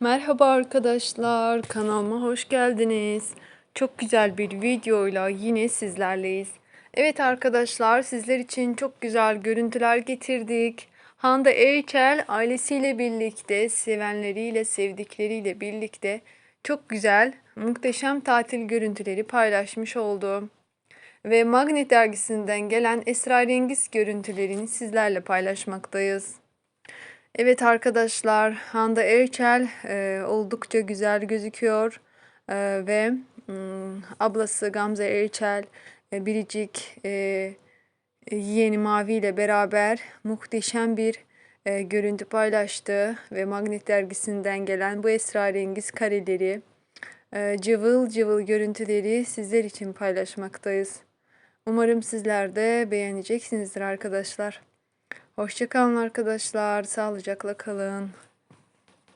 Merhaba arkadaşlar, kanalıma hoş geldiniz. Çok güzel bir videoyla yine sizlerleyiz. Evet arkadaşlar, sizler için çok güzel görüntüler getirdik. Hande Erçel ailesiyle birlikte, sevenleriyle, sevdikleriyle birlikte çok güzel, muhteşem tatil görüntüleri paylaşmış oldu. Ve Magnet dergisinden gelen esrarengiz görüntülerini sizlerle paylaşmaktayız. Evet arkadaşlar, Hande Erçel e, oldukça güzel gözüküyor E, ve mm, ablası Gamze Erçel, e, biricik e, e, yeğeni Mavi ile beraber muhteşem bir e, görüntü paylaştı ve Magnet dergisinden gelen bu esrarengiz kareleri, e, cıvıl cıvıl görüntüleri sizler için paylaşmaktayız. Umarım sizler de beğeneceksinizdir arkadaşlar. Hoşçakalın arkadaşlar. Sağlıcakla kalın.